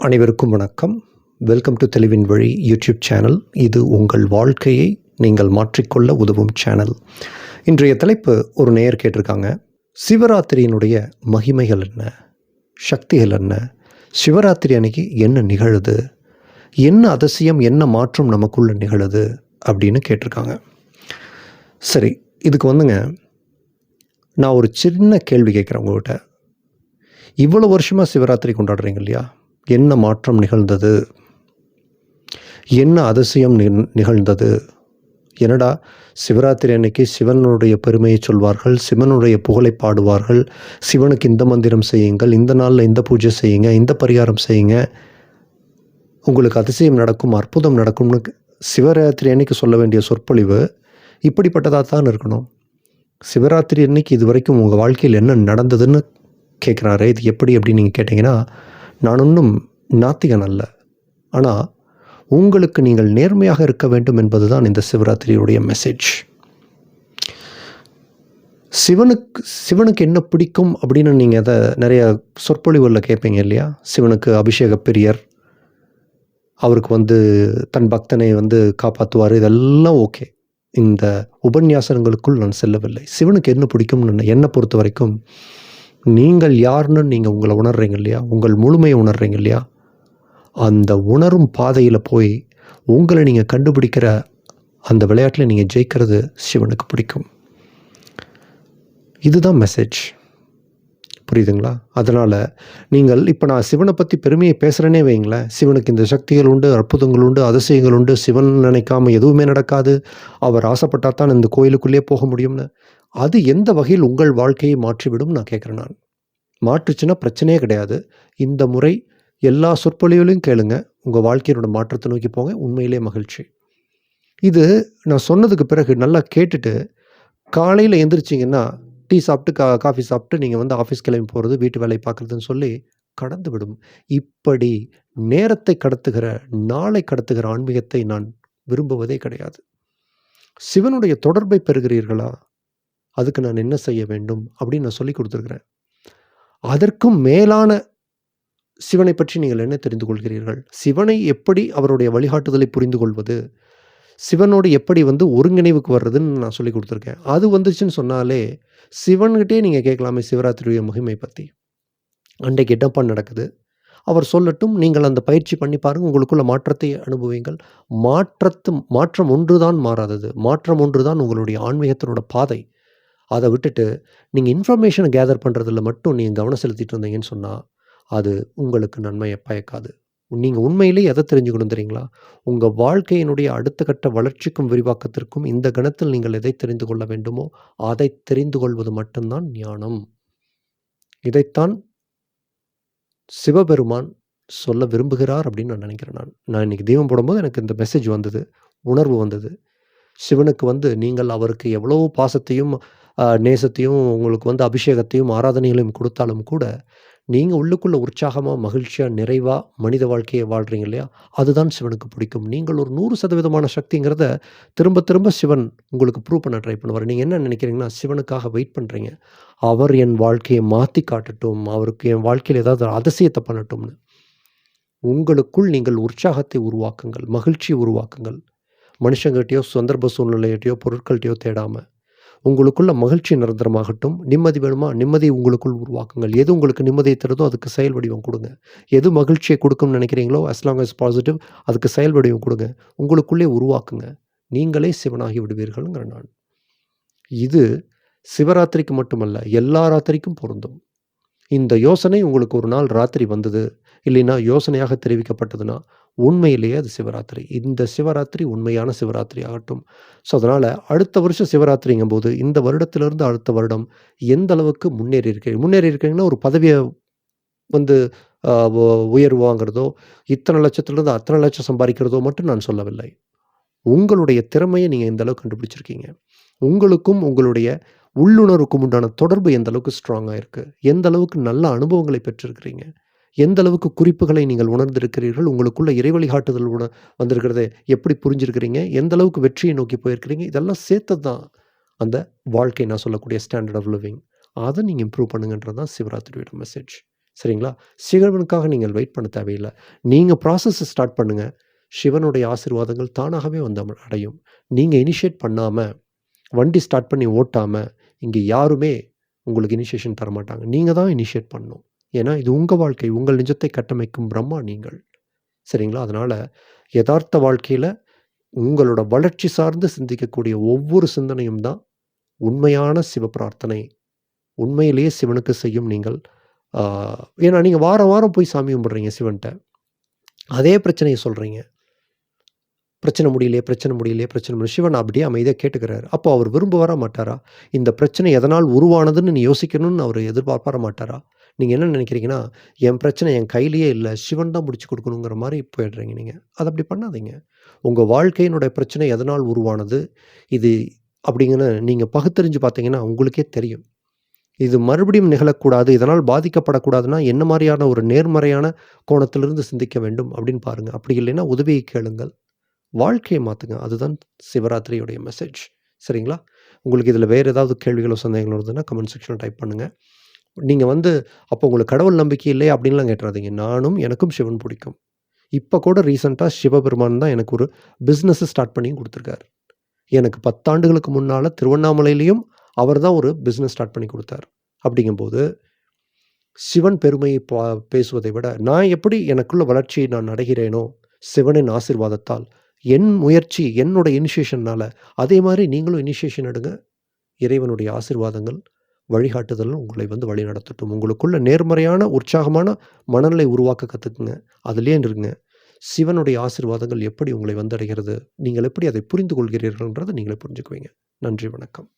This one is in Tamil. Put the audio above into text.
அனைவருக்கும் வணக்கம். வெல்கம் டு தெளிவின் வழி யூடியூப் சேனல் இது உங்கள் வாழ்க்கையை நீங்கள் மாற்றிக்கொள்ள உதவும் சேனல் இன்றைய தலைப்பு ஒரு நேயர் கேட்டிருக்காங்க. சிவராத்திரியினுடைய மகிமைகள் என்ன? சக்திகள் என்ன? சிவராத்திரி அன்னைக்கு என்ன நிகழுது? என்ன அதிசயம் என்ன மாற்றம் நமக்குள்ள நிகழுது? அப்படின்னு கேட்டிருக்காங்க. சரி இதுக்கு வந்துங்க. நான் ஒரு சின்ன கேள்வி கேட்குறேன் உங்கள்கிட்ட இவ்வளோ வருஷமாக சிவராத்திரி கொண்டாடுறீங்க இல்லையா? என்ன மாற்றம் நிகழ்ந்தது? என்ன அதிசயம் நி- நிகழ்ந்தது? என்னடா சிவராத்திரி அன்னைக்கு சிவனுடைய பெருமையை சொல்வார்கள் சிவனுடைய புகழை பாடுவார்கள் சிவனுக்கு இந்த மந்திரம் செய்யுங்கள் இந்த நாளில் இந்த பூஜை செய்யுங்க இந்த பரிகாரம் செய்யுங்க. உங்களுக்கு அதிசயம் நடக்கும் அற்புதம் நடக்கும்னு சிவராத்திரி அன்னைக்கு சொல்ல வேண்டிய சொற்பொழிவு இப்படிப்பட்டதாக தான் இருக்கணும். சிவராத்திரி அன்னைக்கு இது வரைக்கும் உங்கள் வாழ்க்கையில் என்ன நடந்ததுன்னு கேட்குறாரு இது எப்படி அப்படின்னு நீங்கள் கேட்டிங்கன்னா நான் ஒன்றும் நாத்திகன் அல்ல. ஆனால் உங்களுக்கு நீங்கள் நேர்மையாக இருக்க வேண்டும் என்பதுதான் இந்த சிவராத்திரியுடைய மெசேஜ் சிவனுக்கு சிவனுக்கு என்ன பிடிக்கும் அப்படின்னு நீங்கள் அதை நிறைய சொற்பொழிவுகளில் கேட்பீங்க இல்லையா? சிவனுக்கு அபிஷேக பிரியர். அவருக்கு வந்து தன் பக்தனை வந்து காப்பாற்றுவார் இதெல்லாம் ஓகே. இந்த உபன்யாசனங்களுக்குள் நான் செல்லவில்லை. சிவனுக்கு என்ன பிடிக்கும்னு என்னை பொறுத்த வரைக்கும் நீங்கள் யாருன்னு நீங்கள் உங்களை உணர்றீங்க இல்லையா? உங்கள் முழுமையை உணர்றீங்க இல்லையா? அந்த உணரும் பாதையில் போய் உங்களை நீங்கள் கண்டுபிடிக்கிற அந்த விளையாட்டில் நீங்கள் ஜெயிக்கிறது சிவனுக்கு பிடிக்கும். இதுதான் மெசேஜ் புரியுதுங்களா? அதனால் நீங்கள் இப்போ நான் சிவனை பற்றி பெருமையை பேசுகிறேனே வைங்களேன் சிவனுக்கு இந்த சக்திகள் உண்டு அற்புதங்கள் உண்டு அதிசயங்கள் உண்டு. சிவன் நினைக்காம எதுவுமே நடக்காது. அவர் ஆசைப்பட்டால் தான் இந்த கோயிலுக்குள்ளே போக முடியும்னு. அது எந்த வகையில் உங்கள் வாழ்க்கையை மாற்றிவிடும் நான் கேட்குறேன் நான். மாற்றுச்சுன்னா பிரச்சனையே கிடையாது. இந்த முறை எல்லா சொற்பொழிவுகளையும் கேளுங்க. உங்கள் வாழ்க்கையினோட மாற்றத்தை நோக்கி போங்க. உண்மையிலே மகிழ்ச்சி. இது நான் சொன்னதுக்கு பிறகு நல்லா கேட்டுட்டு காலையில் எந்திரிச்சிங்கன்னா டீ சாப்பிட்டு கா காஃபி சாப்பிட்டு நீங்கள் வந்து ஆஃபீஸ் கிளம்பி போகிறது வீட்டு வேலையை பார்க்குறதுன்னு சொல்லி கடந்து விடும். இப்படி நேரத்தை கடத்துகிற நாளை கடத்துகிற ஆன்மீகத்தை நான் விரும்புவதே கிடையாது. சிவனுடைய தொடர்பை பெறுகிறீர்களா? அதுக்கு நான் என்ன செய்ய வேண்டும் அப்படின்னு நான் சொல்லி கொடுத்துருக்குறேன். அதற்கும் மேலான சிவனை பற்றி நீங்கள் என்ன தெரிந்து கொள்கிறீர்கள்? சிவனை எப்படி அவருடைய வழிகாட்டுதலை புரிந்து கொள்வது? சிவனோடு எப்படி வந்து ஒருங்கிணைவுக்கு வர்றதுன்னு நான் சொல்லி கொடுத்துருக்கேன். அது வந்துச்சுன்னு சொன்னாலே சிவன்கிட்டே நீங்கள் கேட்கலாமே சிவராத்திரியுடைய மகிமை பற்றி அன்றைக்கு என்னப்பா நடக்குது? அவர் சொல்லட்டும் நீங்கள் அந்த பயிற்சி பண்ணி பாருங்கள் உங்களுக்குள்ள மாற்றத்தை அனுபவிங்கள் மாற்றத்து மாற்றம் ஒன்று தான் மாறாதது. மாற்றம் ஒன்று தான் உங்களுடைய ஆன்மீகத்தினோட பாதை. அதை விட்டுட்டு நீங்கள் இன்ஃபர்மேஷனை கேதர் பண்ணுறதுல மட்டும் நீங்கள் கவனம் செலுத்திட்டு இருந்தீங்கன்னு சொன்னால் அது உங்களுக்கு நன்மையை பயக்காது. நீங்கள் உண்மையிலே எதை தெரிஞ்சுக்கணும் தெரியுங்களா? உங்கள் வாழ்க்கையினுடைய அடுத்த கட்ட வளர்ச்சிக்கும் விரிவாக்கத்திற்கும் இந்த கணத்தில் நீங்கள் எதை தெரிந்து கொள்ள வேண்டுமோ அதை தெரிந்து கொள்வது மட்டும்தான் ஞானம். இதைத்தான் சிவபெருமான் சொல்ல விரும்புகிறார் அப்படின்னு நான் நினைக்கிறேன் நான். நான் இன்றைக்கி தீபம் போடும்போது எனக்கு இந்த மெசேஜ் வந்தது உணர்வு வந்தது. சிவனுக்கு வந்து நீங்கள் அவருக்கு எவ்வளோ பாசத்தையும் நேசத்தையும் உங்களுக்கு வந்து அபிஷேகத்தையும் ஆராதனைகளையும் கொடுத்தாலும் கூட நீங்கள் உள்ளுக்குள்ளே உற்சாகமாக மகிழ்ச்சியாக நிறைவாக மனித வாழ்க்கையை வாழ்கிறீங்க இல்லையா? அதுதான் சிவனுக்கு பிடிக்கும். நீங்கள் ஒரு நூறு சதவீதமான சக்திங்கிறத திரும்ப திரும்ப சிவன் உங்களுக்கு ப்ரூவ் பண்ண ட்ரை பண்ணுவார். நீங்கள் என்ன நினைக்கிறீங்கன்னா சிவனுக்காக வெயிட் பண்ணுறீங்க அவர் என் வாழ்க்கையை மாற்றி காட்டட்டும். அவருக்கு என் வாழ்க்கையில் ஏதாவது அதிசயத்தை பண்ணட்டும்னு. உங்களுக்குள் நீங்கள் உற்சாகத்தை உருவாக்குங்கள். மகிழ்ச்சியை உருவாக்குங்கள். மனுஷங்கிட்டயோ சந்தர்ப்ப சூழ்நிலையிட்டையோ பொருட்கள்கிட்டையோ தேடாமல் உங்களுக்குள்ள மகிழ்ச்சி நிரந்தரமாகட்டும். நிம்மதி வேணுமா? நிம்மதி உங்களுக்குள் உருவாக்குங்கள். எது உங்களுக்கு நிம்மதியை தருதோ அதுக்கு செயல் வடிவம் கொடுங்க. எது மகிழ்ச்சியை கொடுக்கும்னு நினைக்கிறீங்களோ அஸ் லாங் அஸ் பாசிட்டிவ் அதுக்கு செயல் வடிவம் கொடுங்க. உங்களுக்குள்ளே உருவாக்குங்க. நீங்களே சிவனாகி விடுவீர்கள்ங்கிற நான் இது சிவராத்திரிக்கு மட்டுமல்ல எல்லா ராத்திரிக்கும் பொருந்தும். இந்த யோசனை உங்களுக்கு ஒரு நாள் ராத்திரி வந்தது. இல்லைன்னா யோசனையாக தெரிவிக்கப்பட்டதுன்னா உண்மையிலேயே அது சிவராத்திரி. இந்த சிவராத்திரி உண்மையான சிவராத்திரி ஆகட்டும். ஸோ அதனால் அடுத்த வருஷம் சிவராத்திரிங்கும் போது இந்த வருடத்திலிருந்து அடுத்த வருடம் எந்த அளவுக்கு முன்னேறி இருக்கீங்க? முன்னேறி இருக்கீங்கன்னா ஒரு பதவியை வந்து உயர்வு வாங்கிறதோ இத்தனை லட்சத்துலேருந்து அத்தனை லட்சம் சம்பாதிக்கிறதோ மட்டும் நான் சொல்லவில்லை. உங்களுடைய திறமையை நீங்கள் எந்த அளவுக்கு கண்டுபிடிச்சிருக்கீங்க? உங்களுக்கும் உங்களுடைய உள்ளுணர்வுக்கும் உண்டான தொடர்பு எந்த அளவுக்கு ஸ்ட்ராங்காக இருக்குது எந்த அளவுக்கு நல்ல அனுபவங்களை பெற்றிருக்கிறீங்க? எந்த அளவுக்கு குறிப்புகளை நீங்கள் உணர்ந்திருக்கிறீர்கள் உங்களுக்குள்ள இறை வழிகாட்டுதல் உண வந்திருக்கிறத எப்படி புரிஞ்சிருக்கிறீங்க எந்த அளவுக்கு வெற்றியை நோக்கி போயிருக்கிறீங்க இதெல்லாம் சேர்த்தது தான் அந்த வாழ்க்கை நான் சொல்லக்கூடிய ஸ்டாண்டர்ட் ஆஃப் லிவிங் அதை நீங்கள் இம்ப்ரூவ் பண்ணுங்கன்றது தான் சிவராத்திரியோட மெசேஜ் சரிங்களா? சிவனுக்காக நீங்கள் வெயிட் பண்ண தேவையில்லை நீங்கள் ப்ராசஸை ஸ்டார்ட் பண்ணுங்கள் சிவனுடைய ஆசீர்வாதங்கள் தானாகவே வந்து அடையும். நீங்கள் இனிஷியேட் பண்ணாமல் வண்டி ஸ்டார்ட் பண்ணி ஓட்டாமல் இங்கே யாருமே உங்களுக்கு இனிஷியேஷன் தரமாட்டாங்க. நீங்கள் தான் இனிஷியேட் பண்ணணும். ஏன்னா, இது உங்கள் வாழ்க்கை. உங்கள் நிஜத்தை கட்டமைக்கும் பிரம்மா நீங்கள். சரிங்களா? அதனால் எதார்த்த வாழ்க்கையில் உங்களோட வளர்ச்சி சார்ந்து சிந்திக்கக்கூடிய ஒவ்வொரு சிந்தனையும் தான் உண்மையான சிவ பிரார்த்தனை. உண்மையிலேயே சிவனுக்கு செய்யும் நீங்கள் ஏன்னா நீங்கள் வாரம், வாரம் போய் சாமி கும்பிட்றீங்க சிவன்கிட்ட அதே பிரச்சனையை சொல்கிறீங்க பிரச்சனை முடியலையே, பிரச்சனை முடியலையே, பிரச்சனை முடியல சிவன் அப்படியே அமைதியாக கேட்டுக்கிறாரு. அப்போ அவர் விரும்ப வர மாட்டாரா? இந்த பிரச்சனை எதனால் உருவானதுன்னு நீ யோசிக்கணும்னு அவர் எதிர்பார்ப்பார மாட்டாரா? நீங்கள் என்ன நினைக்கிறீங்கன்னா, என் பிரச்சனை என் கையிலேயே இல்லை சிவன் தான் முடிச்சு கொடுக்கணுங்கிற மாதிரி போயிடுறீங்க நீங்கள் அதை அப்படி பண்ணாதீங்க. உங்கள் வாழ்க்கையினுடைய பிரச்சனை எதனால் உருவானது? இது அப்படிங்கன்னு நீங்கள் பகுத்தறிஞ்சு பார்த்தீங்கன்னா, உங்களுக்கே தெரியும். இது மறுபடியும் நிகழக்கூடாது. இதனால் பாதிக்கப்படக்கூடாதுன்னா, என்ன மாதிரியான ஒரு நேர்மறையான கோணத்திலிருந்து சிந்திக்க வேண்டும் அப்படின்னு பாருங்கள் அப்படி இல்லைன்னா உதவியை கேளுங்கள். வாழ்க்கையை மாற்றுங்க அதுதான் சிவராத்திரியுடைய மெசேஜ். சரிங்களா? உங்களுக்கு இதில் வேறு ஏதாவது கேள்விகளோ, சந்தேகங்களோ இருந்ததுன்னா கமெண்ட் செக்ஷனில் டைப் பண்ணுங்கள் நீங்கள் வந்து அப்போ உங்களுக்கு கடவுள் நம்பிக்கை இல்லையா? அப்படின்லாம் கேட்டுறாதீங்க. நானும் எனக்கும் சிவன் பிடிக்கும். இப்போ கூட ரீசென்ட்டா சிவபெருமான் தான் எனக்கு ஒரு பிஸ்னஸ் ஸ்டார்ட் பண்ணி கொடுத்துருக்காரு எனக்கு பத்தாண்டுகளுக்கு முன்னால் திருவண்ணாமலையிலையும் அவர் தான் ஒரு பிஸ்னஸ் ஸ்டார்ட் பண்ணி கொடுத்தார் அப்படிங்கும்போது, சிவன் பெருமையை பா பேசுவதை விட, நான் எப்படி எனக்குள்ள வளர்ச்சியை நான் அடைகிறேனோ, சிவனின் ஆசிர்வாதத்தால் என் முயற்சி, என்னோட இனிஷியேஷன்னால் அதே மாதிரி நீங்களும் இனிஷியேஷன் எடுங்க. இறைவனுடைய ஆசிர்வாதங்கள் வழிகாட்டுதலும் உங்களை வந்து வழி நடத்தட்டும் உங்களுக்குள்ள நேர்மறையான, உற்சாகமான மனநிலை உருவாக்க கற்றுக்குங்க அதுலேயே இருங்க. சிவனுடைய ஆசீர்வாதங்கள் எப்படி உங்களை வந்தடைகிறது? நீங்கள் எப்படி அதை புரிந்து கொள்கிறீர்கள்ன்றதை நீங்களே புரிஞ்சுக்குவீங்க. நன்றி, வணக்கம்.